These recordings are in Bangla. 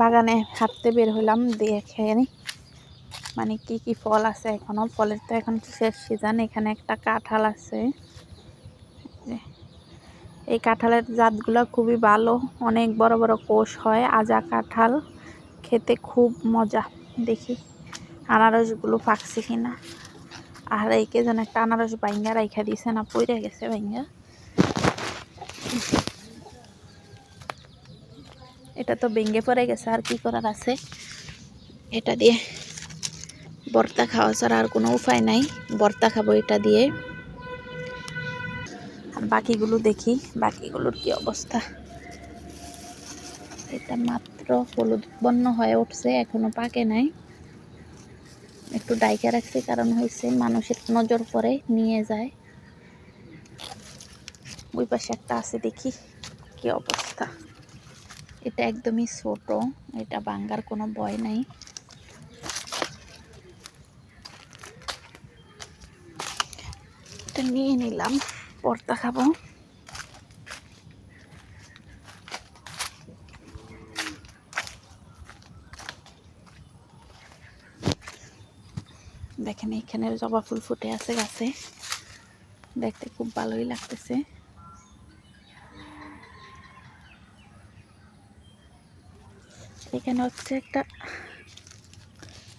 বাগানে হাঁটতে বের হলাম দেখে মানে কি কি ফল আছে এখনও? ফলের তো এখন শেষ সিজন এখানে একটা কাঁঠাল আছে। এই কাঁঠালের জাতগুলো খুবই ভালো, অনেক বড় বড় কোষ হয়, আজা কাঁঠাল, খেতে খুব মজা, দেখি আনারসগুলো পাকছে কিনা। আর এইকে যেন একটা আনারস বাইঙ্গা রাইখা দিছে না, পইরা গেছে বাইঙ্গা এটা তো ভেঙে পড়ে গেছে, আর কি করার আছে? এটা দিয়ে ভর্তা খাওয়া ছাড়া আর কোনো উপায় নাই। ভর্তা খাব এটা দিয়ে। আর বাকিগুলো দেখি, বাকিগুলোর কি অবস্থা? এটা মাত্র হলুদ বর্ণ হয়ে উঠছে, এখনও পাকে নাই। একটু ডাইকা রাখছে, কারণ হয়েছে মানুষের নজর পড়ে, নিয়ে যায়। ওই পাশে একটা আছে, দেখি কি অবস্থা। এটা একদমই ছোট, এটা ভাঙ্গার কোনো ভয় নাই। এটা নিয়ে নিলাম পর্তা খাব। দেখেন এখানে জবা ফুল ফুটে আছে গাছে। দেখতে খুব ভালোই লাগতেছে। এখানে হচ্ছে একটা,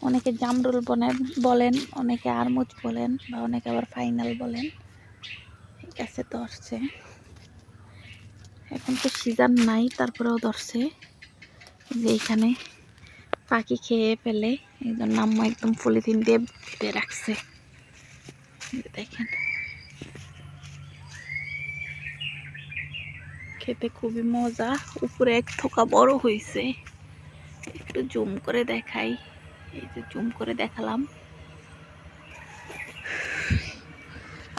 অনেকে জামরুল বলেন বলেন, অনেকে আরমুজ বলেন, বা অনেকে আবার ফাইনাল বলেন। এই গাছে ধরছে। এখন তো সিজন নাই, তারপরেও ধরছে। যে এখানে পাখি খেয়ে ফেলে, এই জন্য আম্মা একদম পলিথিন দিয়ে বেঁধে রাখছে। দেখেন। খেতে খুবই মজা, উপরে এক থোকা বড় হয়েছে একটু জুম করে দেখাই। এই যে জুম করে দেখালাম।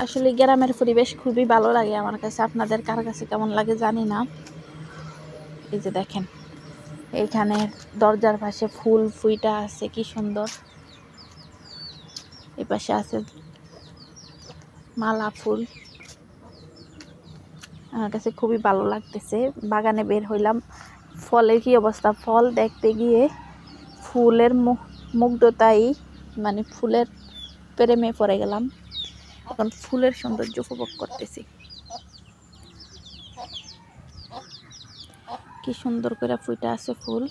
আসলে গ্রামের পরিবেশ খুবই ভালো লাগে আমার কাছে। আপনাদের কার কাছে কেমন লাগে জানি না। এই যে দেখেন এইখানে দরজার পাশে ফুল ফুইটা আছে, কি সুন্দর। এই পাশে আছে মালা ফুল। আমার কাছে খুবই ভালো লাগতেছে। বাগানে বের হইলাম। ফলের কি অবস্থা? ফল দেখতে গিয়ে ফুলের মুখ, মুগ্ধতাই মানে ফুলের প্রেমে পড়ে গেলাম। এখন ফুলের সৌন্দর্য উপভোগ করতেছি। কি সুন্দর করে ফুইটা আছে ফুল।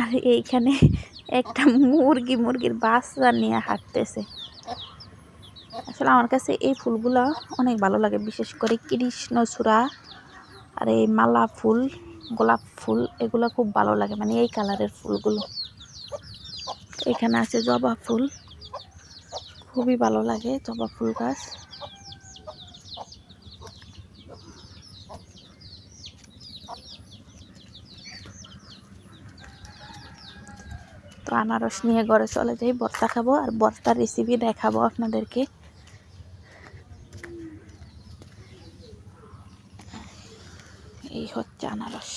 আর এইখানে একটা মুরগি, মুরগির বাচ্চা নিয়ে হাঁটতেছে। আসলে আমার কাছে এই ফুলগুলো অনেক ভালো লাগে, বিশেষ করে কৃষ্ণচূড়া আর এই মালা ফুল। গোলাপ ফুল, এগুলো খুব ভালো লাগে মানে এই কালারের ফুলগুলো। এখানে আছে জবা ফুল, খুবই ভালো লাগে জবা ফুল গাছ। তো আনারস নিয়ে ঘরে চলে যাই, ভর্তা খাব আর ভর্তার রেসিপি দেখাবো আপনাদেরকে। হচ্ছে আনারস।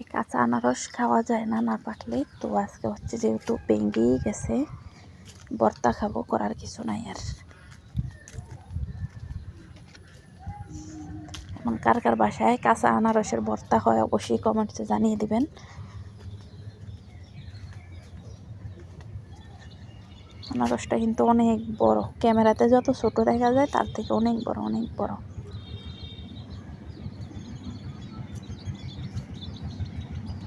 এই কাঁচা আনারস খাওয়া যায় না না পাকলে তো আজকে হচ্ছে যেহেতু ভেঙ্গেই গেছে, ভর্তা খাব করার কিছু নাই আর। এখন কার কার বাসায় কাঁচা আনারসের ভর্তা হয় অবশ্যই কমেন্টসে জানিয়ে দিবেন। আনারসটা কিন্তু অনেক বড়। ক্যামেরাতে যত ছোট দেখা যায়, তার থেকে অনেক বড় অনেক বড়।